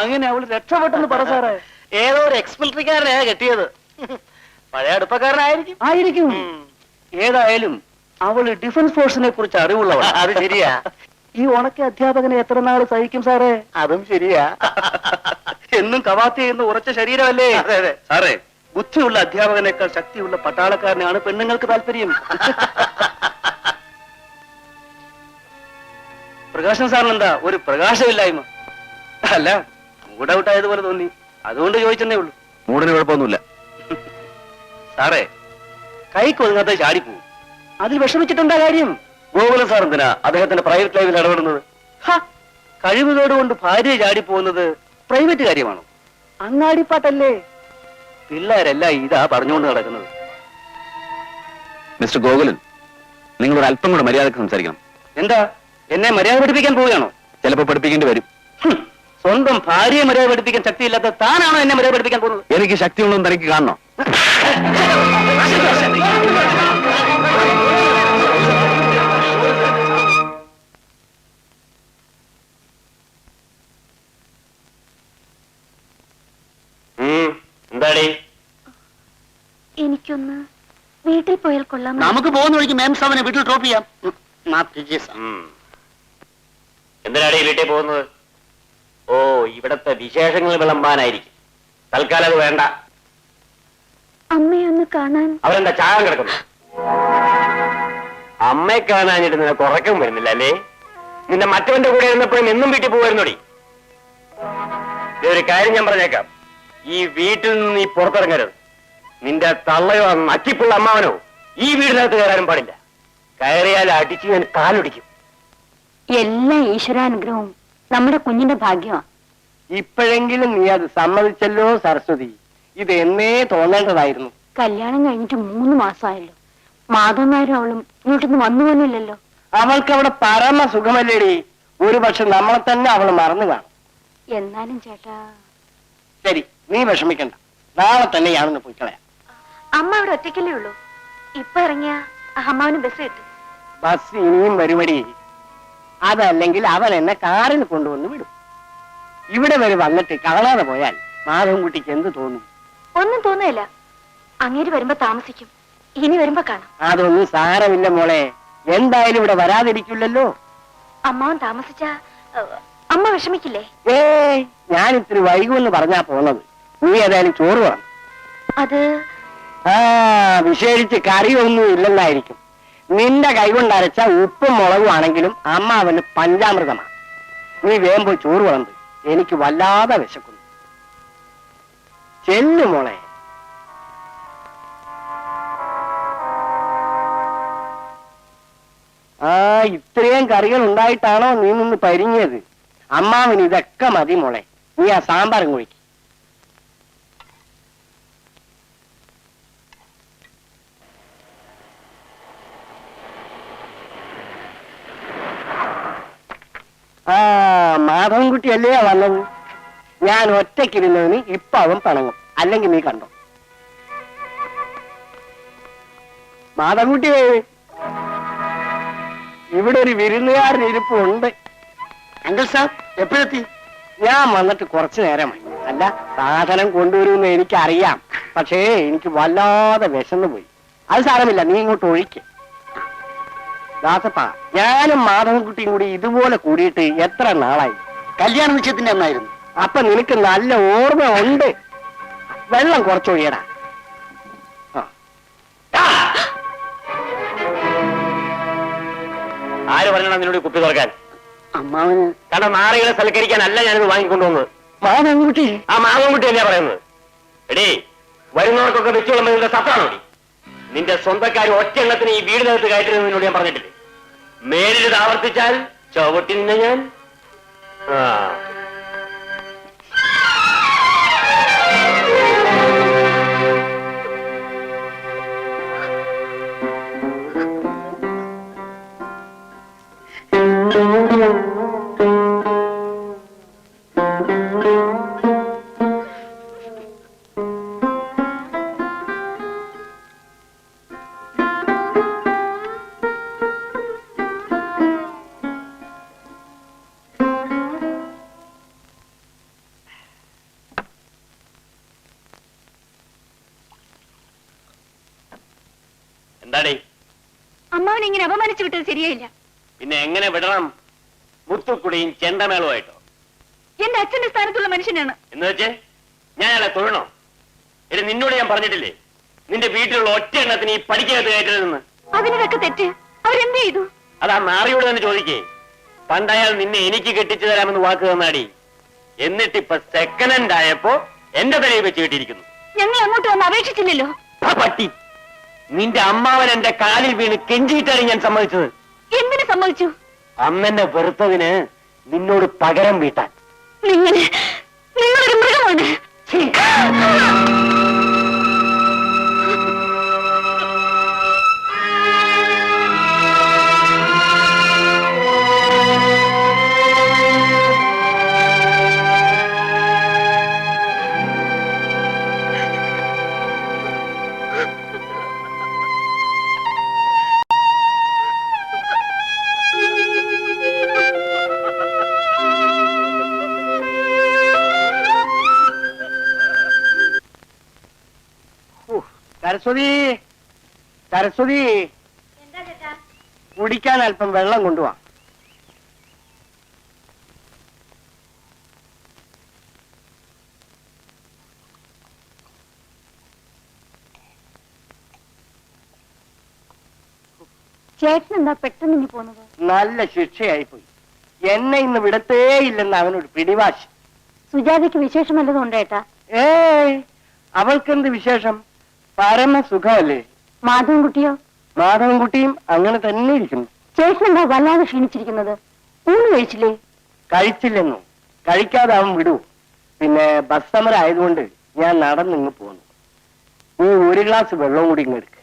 അങ്ങനെ അവൾ രക്ഷപ്പെട്ടെന്ന് പറ സാറേ. ഏതോ ഒരു എക്സ്മിലിറ്ററിക്കാരനെയാ കെട്ടിയത്. പഴയ അടുപ്പക്കാരനായിരിക്കും. ആയിരിക്കും. ഏതായാലും അവൾ ഡിഫൻസ് ഫോഴ്സിനെ കുറിച്ച് അറിവുള്ളവൾ അത് ശരിയാ. ഈ ഉണക്ക അധ്യാപകനെ എത്ര നാൾ സഹിക്കും സാറേ? അതും ശരിയാ. എന്നും കവാത്തി ചെയ്യുന്ന ഉറച്ച ശരീരമല്ലേ. സാറേ ബുദ്ധിയുള്ള അധ്യാപകനേക്കാൾ ശക്തിയുള്ള പട്ടാളക്കാരനാണ് പെണ്ണുങ്ങൾക്ക് താല്പര്യം. പ്രകാശൻ സാറിന് എന്താ ഒരു പ്രകാശമില്ലായ്മ. അല്ല മൂഡ് ഔട്ട് ആയതുപോലെ തോന്നി. അതുകൊണ്ട് ചോദിച്ചെന്നേ ഉള്ളൂ. മൂടിന് കുഴപ്പമൊന്നുമില്ല. സാറേ കൈക്കൊതുങ്ങാത്ത ചാടിപ്പോവും അതിൽ വിഷമിച്ചിട്ടുണ്ടാ കാര്യം? ഗോകുലം സാർ എന്തിനാ അദ്ദേഹത്തിന്റെ പ്രൈവറ്റ് ലൈഫിൽ ഇടപെടുന്നത്? കഴിവുകേടുകൊണ്ട് കഴിവുകേട് കൊണ്ട് ഭാര്യ ചാടിപ്പോകുന്നത് പ്രൈവറ്റ് കാര്യമാണോ? അങ്ങാടിപ്പാട്ടല്ലേ? പിള്ളേരെല്ലാം ഇതാ പറഞ്ഞുകൊണ്ട് നടക്കുന്നത്. മിസ്റ്റർ ഗോകുലൻ നിങ്ങൾ അല്പം കൂടെ മര്യാദയ്ക്ക് സംസാരിക്കണം. എന്താ? എന്നെ മര്യാദ പഠിപ്പിക്കാൻ പോവുകയാണോ? ചിലപ്പോ പഠിപ്പിക്കേണ്ടി വരും. സ്വന്തം ഭാര്യയെ മര്യാദ പഠിപ്പിക്കാൻ ശക്തിയില്ലാത്ത താനാണോ എന്നെ മര്യാദ പഠിപ്പിക്കാൻ പോകുന്നത്? എനിക്ക് ശക്തി ശക്തിയുള്ളതെന്ന് തനിക്ക് കാണണോ. എന്താടി? എനിക്കൊന്ന് വീട്ടിൽ പോയാൽ കൊള്ളാം. നമുക്ക് പോകുന്ന വഴിക്ക് മേം സാമനെ വീട്ടിൽ ഡ്രോപ്പ് ചെയ്യാം. എന്തിനാടി വീട്ടിൽ പോകുന്നത്? ഓ ഇവിടത്തെ വിശേഷങ്ങൾ വിളമ്പാനായിരിക്കും. തൽക്കാലം അത് വേണ്ട. അമ്മയെ ഒന്ന് കാണാൻ. അവരെന്താ ചാകാൻ കിടക്കുന്നു? അമ്മയെ കാണാനിട്ട് നിന്നെ കുറക്കം വരുന്നില്ല അല്ലേ? നിന്റെ മറ്റവന്റെ കൂടെ ഇരുന്നപ്പോഴും എന്നും വീട്ടിൽ പോകുമായിരുന്നോടി ഒരു കാര്യം ഞാൻ പറഞ്ഞേക്കാം. ഈ വീട്ടിൽ നിന്ന് നീ പുറത്തിറങ്ങരുത്. നിന്റെ തള്ളയോ നക്കിപ്പുള്ള അമ്മാവനോ ഈ വീടിനകത്ത് കയറാനും പാടില്ല. കയറിയാൽ അടിച്ച് ഞാൻ കാലൊടിക്കും. എല്ലാ ഈശ്വരാനുഗ്രഹവും നമ്മുടെ കുഞ്ഞിന്റെ ഭാഗ്യമാണ് ഇപ്പോഴെങ്കിലും നീ അത് സമ്മതിച്ചല്ലോ സരസ്വതി. ഇത് എന്നേ തോന്നേണ്ടതായിരുന്നു. കല്യാണം കഴിഞ്ഞിട്ട് മൂന്ന് മാസമായല്ലോ. മാധവൻ നായരും അവളും ഇങ്ങോട്ടൊന്നും വന്നു പോലുമില്ലല്ലോ. അവൾക്ക് അവിടെ പരമ സുഖമല്ലേടി. ഒരു പക്ഷെ നമ്മളെ തന്നെ അവൾ മറന്നു കാണും. എന്നാലും ചേട്ടാ. ശരി നീ വിഷമിക്കണ്ട. നാളെ തന്നെ ഞാനൊന്ന് പോയി കളയാം. അമ്മ അവിടെ ഒറ്റയ്ക്കല്ലേ ഉള്ളൂ. ഇപ്പൊ ഇറങ്ങിയ അമ്മാവന് ബസ് കിട്ടും. ബസ് ഇനിയും വരുമടി. അതല്ലെങ്കിൽ അവൻ എന്നെ കാറിൽ കൊണ്ടുവന്ന് വിടും. ഇവിടെ വരെ വന്നിട്ട് കാണാതെ പോയാൽ മാധവൻകുട്ടിക്ക് എന്ത് തോന്നും? ഒന്നും തോന്നുന്നില്ല അങ്ങേര് വരുമ്പോ താമസിക്കും. ഇനി വരുമ്പോ കാണാം. അതൊന്നും സാരമില്ല മോളെ. എന്തായാലും ഇവിടെ വരാതിരിക്കില്ലല്ലോ. അമ്മാവൻ താമസിച്ച അമ്മ വിഷമിക്കില്ലേ? ഏ ഞാൻ ഇത്തിരി വൈകുമെന്ന് പറഞ്ഞാ പോന്നത്. നീ ഏതായാലും ചോറ് വേണം. അത് ആ വിശേഷിച്ച് കറിയൊന്നും ഇല്ലെന്നായിരിക്കും. നിന്റെ കൈകൊണ്ട് അരച്ച ഉപ്പും മുളകും ആണെങ്കിലും അമ്മാവന് പഞ്ചാമൃതമാണ് നീ വേമ്പോ ചോറ് വിളമ്പ് എനിക്ക് വല്ലാതെ വിശക്കുന്നു. ചെല്ലു മോളെ. ആ ഇത്രയും കറികൾ ഉണ്ടായിട്ടാണോ നീ നിന്ന് പരിഞ്ഞത് അമ്മാവിന് ഇതൊക്കെ മതി മോളെ. നീ ആ സാമ്പാറും കുഴിക്ക് ആ മാധവൻകുട്ടിയല്ലേ വന്നത്? ഞാൻ ഒറ്റയ്ക്കിരുന്നതിന് ഇപ്പൊ അവൻ പിണങ്ങും. അല്ലെങ്കിൽ നീ കണ്ടോ? മാധവൻകുട്ടിയേ ഇവിടെ ഒരു വിരുന്നുകാരൻ ഇരിപ്പുണ്ട്. അങ്കിൾ സാർ എപ്പോഴെത്തി? ഞാൻ വന്നിട്ട് കുറച്ചു നേരമായി. അല്ല സാധനം കൊണ്ടുവരുമെന്ന് എനിക്കറിയാം. പക്ഷേ എനിക്ക് വല്ലാതെ വിശന്നു പോയി. അത് സാരമില്ല നീ ഇങ്ങോട്ട് ഒഴിക്ക്. ദാസപ്പ ഞാനും മാധവൻകുട്ടിയും കൂടി ഇതുപോലെ കൂടിയിട്ട് എത്ര നാളായി? കല്യാണ നിശ്ചയത്തിന്റെ അന്നായിരുന്നു. അപ്പൊ നിനക്ക് നല്ല ഓർമ്മ ഉണ്ട് വെള്ളം കുറച്ചൊഴിയടാ. ആര് പറഞ്ഞാ നിന്നോട് കുപ്പി തുറക്കാൻ? അമ്മാവന് കണ്ട നാറികളെ സൽക്കരിക്കാനല്ല ഞാനിത് വാങ്ങിക്കൊണ്ടുവന്നത് മാധവൻകുട്ടി ആ മാധവൻകുട്ടി തന്നെയാ പറയുന്നത്. എടേ വരുന്നവർക്കൊക്കെ വെച്ചുള്ള നിന്റെ സത്താണോ നിന്റെ സ്വന്തക്കാർ ഒറ്റ എണ്ണത്തിന് ഈ വീടിനകത്ത് കയറ്റരുതെന്ന് നിന്നോട് ഞാൻ പറഞ്ഞിട്ടില്ലേ? മേലിത് ആവർത്തിച്ചാൽ ചവിട്ടി നിന്നെ ഞാൻ. ആ എന്താടേ? അമ്മാവനെ ഇങ്ങനെ അപമാനിച്ചു വിട്ടത് ശരിയായില്ല. പിന്നെ എങ്ങനെ വിടണം? മുത്തുക്കുടിയും ചെണ്ടമേളമായിട്ടോ? എന്റെ അച്ഛന്റെ സ്ഥാനത്തുള്ള മനുഷ്യനാണ്. എന്ന് വെച്ച് ഞാൻ അയാളെ തൊഴണോ? എടി നിന്നോട് ഞാൻ പറഞ്ഞിട്ടില്ലേ? നിന്റെ വീട്ടിലുള്ള ഒറ്റ എണ്ണത്തിന് ഈ പഠിക്കകത്ത് കയറ്റരുതെന്ന് അതിനൊക്കെ തെറ്റ്. അവരെന്ത് ചെയ്തു? അതാ നാറിയോട് തന്നെ ചോദിക്കേ. പണ്ടയാൾ നിന്നെ എനിക്ക് കെട്ടിച്ചു തരാമെന്ന് വാക്ക് തന്നാടി. എന്നിട്ടിപ്പൊ സെക്കൻഡ് ഹാൻഡ് ആയപ്പോ എന്റെ തലയിൽ വെച്ച് കെട്ടിയിരിക്കുന്നു. ഞങ്ങൾ അങ്ങോട്ട് വന്ന് അപേക്ഷിച്ചില്ലല്ലോ. ആ പട്ടി. നിന്റെ അമ്മാവൻ എന്റെ കാലിൽ വീണ് കെഞ്ചിയിട്ടാണ് ഞാൻ സമ്മതിച്ചത്. എന്തിനു സമ്മതിച്ചു? അമ്മനെ വെറുത്തതിന് നിന്നോട് പകരം വീട്ടാൻ. നിങ്ങൾ നിങ്ങളൊരു മൃഗമാണ്. സരസ്വതി സരസ്വതി. കുടിക്കാൻ അല്പം വെള്ളം കൊണ്ടുപോവാ ചേട്ടൻ എന്താ പെട്ടെന്ന് ഇനി പോന്നത്? നല്ല ശിക്ഷയായി പോയി എന്നെ ഇന്ന് വിടത്തേ ഇല്ലെന്ന് അവനൊരു പിടിവാശി. സുജാതയ്ക്ക് വിശേഷമല്ലതും ഉണ്ടേട്ടാ ഏയ് അവൾക്കെന്ത് വിശേഷം? പരമ സുഖമല്ലേ? മാധവൻകുട്ടിയോ? മാധവൻകുട്ടിയും അങ്ങനെ തന്നെ ഇരിക്കുന്നു. ചേട്ടൻ എന്താ വല്ലാതെ ക്ഷീണിച്ചിരിക്കുന്നത്? ഊണ് കഴിച്ചില്ലേ? കഴിച്ചില്ലെന്നു. കഴിക്കാതെ അവൻ വിടൂ. പിന്നെ ബസ് സമരം ആയതുകൊണ്ട് ഞാൻ നടന്നിങ്ങ് പോന്നു. നീ ഒരു ഗ്ലാസ് വെള്ളവും കൂടി ഇങ്ങ് എടുക്ക്.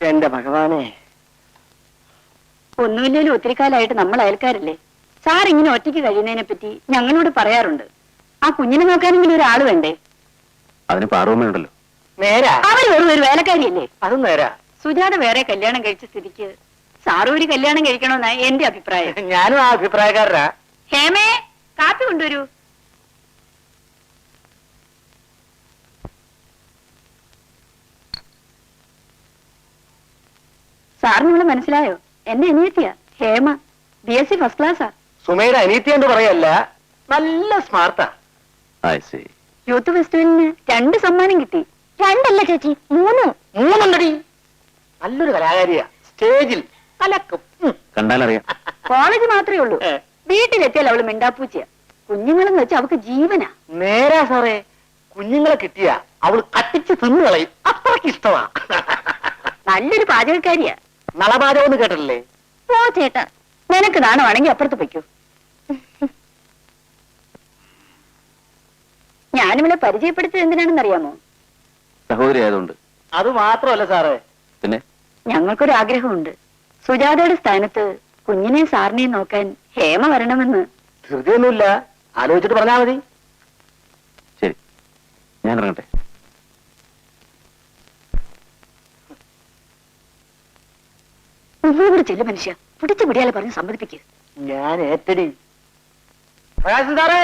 എന്റെ ഭഗവാനെ. ഒന്നുമില്ലേലും ഒത്തിരി കാലമായിട്ട് നമ്മൾ അയൽക്കാരല്ലേ? സാർ ഇങ്ങനെ ഒറ്റയ്ക്ക് കഴിയുന്നതിനെ പറ്റി ഞങ്ങളോട് പറയാറുണ്ട്. ആ കുഞ്ഞിനെ നോക്കാനെങ്കിലും ഒരാൾ വേണ്ടേ? അതിന് പാർവമ്മയുണ്ടല്ലോ നേരാ. അവർ വെറും ഒരു വേലക്കാരിയല്ലേ? അതും നേരാ. സുജാത വേറെ കല്യാണം കഴിച്ച സ്ഥിതിക്ക് സാറ് ഒരു കല്യാണം കഴിക്കണമെന്നാ എന്റെ അഭിപ്രായം. ഞാനും ആ അഭിപ്രായക്കാരനാ. ഹേമേ കാപ്പി കൊണ്ടുവരൂ. സാറിന് ഇവിടെ മനസ്സിലായോ? എന്നെ അനിയത്തിയാ. Hema B S C first ക്ലാസ്സാ. സുമയുടെ അനീത്തി എന്ന് പറയല്ല നല്ല സ്മാർട്ടാ. സി യൂത്ത് ഫെസ്റ്റിവലിന് രണ്ട് സമ്മാനം കിട്ടി. രണ്ടല്ല ചേച്ചി മൂന്ന്. മൂന്നുണ്ടടി നല്ലൊരു കലാകാരിയാ. സ്റ്റേജിൽ കലക്കും. കണ്ടാലറിയാം. കോളേജ് മാത്രമേ ഉള്ളൂ. വീട്ടിലെത്തിയാൽ അവൾ മിണ്ടാപ്പൂച്ചയാ. കുഞ്ഞുങ്ങളെന്ന് വെച്ചാൽ അവക്ക് ജീവനാ. നേരാ സാറേ. കുഞ്ഞുങ്ങളെ കിട്ടിയാ അവൾ കട്ടിച്ച് തിന്നു കളയും. അത്രയ്ക്ക് ഇഷ്ടമാ. നല്ലൊരു പാചകക്കാരിയാ. നളപാചകം എന്ന് കേട്ടിട്ടില്ലേ? ഓ ചേട്ടാ. നിനക്ക് നാണമാണെങ്കിൽ അപ്പുറത്ത് പൊയ്ക്കോ. ഞാനിവിടെ പരിചയപ്പെടുത്തിയത് എന്തിനാണെന്നറിയാമോ? സഹോദരി ആയതുകൊണ്ട്. അത് മാത്രമല്ല സാറേ. പിന്നെ? ഞങ്ങൾക്കൊരു ആഗ്രഹമുണ്ട് സുജാതയുടെ സ്ഥാനത്ത് കുഞ്ഞിനെ സാറിനെ നോക്കാൻ ഹേമ വരണമെന്ന്. ധൃതിയൊന്നുമില്ല ആലോചിച്ചിട്ട് പറഞ്ഞാ മതി. ശരി. ഞാൻ ഇറങ്ങട്ടെ. നിങ്ങളോട് ചെല്ലു മനുഷ്യ. പിടിച്ചു പിടിയാലെ പറഞ്ഞ് സമ്മതിപ്പിക്കുക ഞാൻ ഏറ്റടി. സാറേ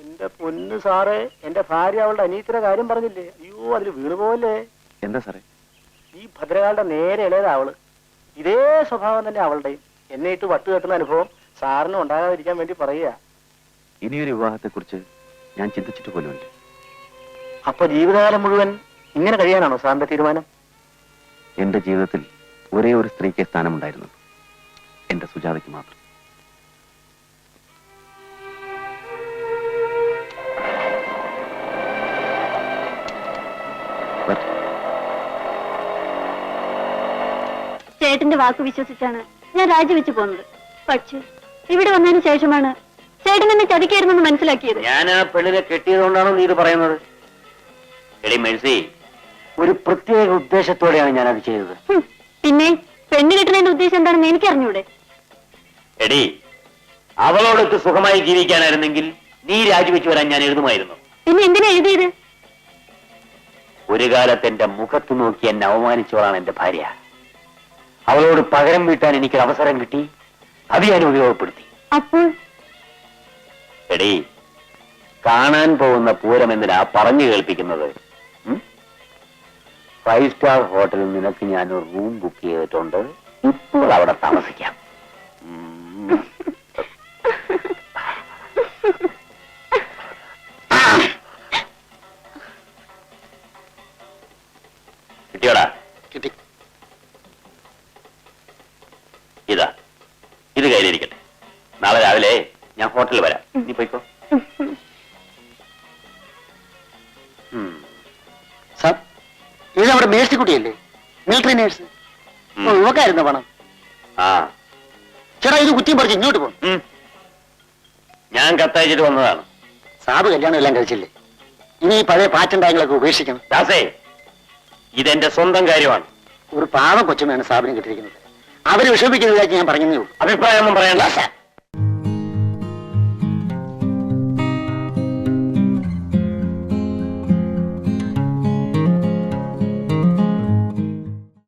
എന്റെ പൊന്നു സാറേ. എന്റെ ഭാര്യ അവളുടെ അനീത്തിയുടെ കാര്യം പറഞ്ഞില്ലേ? അയ്യോ അതിൽ വീണുപോലേ എന്താ സാറേ? ഈ ഭദ്രകാളുടെ നേരെ ഇളയതാ അവൾ. ഇതേ സ്വഭാവം തന്നെ അവളുടെയും. എന്നെ ഇട്ട് വട്ട് കെട്ടുന്ന അനുഭവം സാറിന് ഉണ്ടാകാതിരിക്കാൻ വേണ്ടി പറയുക. ഇനിയൊരു വിവാഹത്തെ കുറിച്ച് ഞാൻ ചിന്തിച്ചിട്ട് പോലുമില്ല. അപ്പൊ ജീവിതകാലം മുഴുവൻ ഇങ്ങനെ കഴിയാനാണോ സാറിന്റെ തീരുമാനം? എന്റെ ജീവിതത്തിൽ ഒരേ ഒരു സ്ത്രീക്ക് സ്ഥാനമുണ്ടായിരുന്നു. എന്റെ സുജാതയ്ക്ക് മാത്രം. ചേട്ടന്റെ വാക്ക് വിശ്വസിച്ചാണ് ഞാൻ രാജിവെച്ച് പോകുന്നത് പക്ഷേ ഇവിടെ വന്നതിന് ശേഷമാണ് ചേട്ടൻ എന്നെ ചതിക്കായിരുന്നെന്ന് മനസ്സിലാക്കിയത്. ഞാൻ ആ പെണ്ണിനെ കെട്ടിയതുകൊണ്ടാണോ നീ ഇത് പറയുന്നത്? എടി മെഴ്സി ഒരു പ്രത്യേക ഉദ്ദേശത്തോടെയാണ് ഞാൻ അത് ചെയ്തത്. ഹും, പിന്നെ പെണ്ണ് കെട്ടുന്നതിന്റെ ഉദ്ദേശം എന്താണെന്ന് എനിക്ക് അറിഞ്ഞൂടെ എടി അവളോടൊക്കെ സുഖമായി ജീവിക്കാനായിരുന്നെങ്കിൽ നീ രാജിവെച്ചു വരാൻ ഞാൻ എഴുതുമായിരുന്നു. പിന്നെ എന്തിനാ എഴുതിയത്? ഒരു കാലത്ത് എന്റെ മുഖത്ത് നോക്കി എന്നെ അവമാനിച്ചവളാണ് എന്റെ ഭാര്യ. അവളോട് പകരം വീട്ടാൻ എനിക്ക് അവസരം കിട്ടി. അത് ഞാൻ ഉപയോഗപ്പെടുത്തി. അപ്പോൾ? എടീ കാണാൻ പോകുന്ന പൂരം എന്തിനാ പറഞ്ഞു കേൾപ്പിക്കുന്നത്? ഫൈവ് സ്റ്റാർ ഹോട്ടലിൽ നിനക്ക് ഞാൻ ഒരു റൂം ബുക്ക് ചെയ്തിട്ടുണ്ട്. ഇപ്പോൾ അവിടെ താമസിക്കാം. ഇത് കയ്യിലിരിക്കട്ടെ നാളെ രാവിലെ ഞാൻ ഹോട്ടലിൽ വരാം. നീ പോയിക്കോ. ഉം. സാർ ഇത് നമ്മുടെ മേഴ്സിക്കുട്ടിയല്ലേ മിലിറ്ററി നേഴ്സ്. നോക്കായിരുന്നു പണം. ആ. ചേട്ടാ ഇത് കുത്തിയും പറിച്ച് ഇങ്ങോട്ട് പോകും ഞാൻ കത്തയച്ചിട്ട് വന്നതാണ്. സാബ് കല്യാണം എല്ലാം കഴിച്ചില്ലേ? ഇനി ഈ പഴയ പാറ്റുണ്ടായങ്ങളൊക്കെ ഉപേക്ഷിക്കണം. ദാസേ ഇതെന്റെ സ്വന്തം കാര്യമാണ്. ഒരു പാവം കൊച്ചുമയാണ് സാബിനെ കിട്ടിയിരിക്കുന്നത് അവർ വിഷമിക്കുന്നതായിട്ട് ഞാൻ പറഞ്ഞു ഉള്ളൂ. അഭിപ്രായമൊന്നും പറയണ്ട. സാർ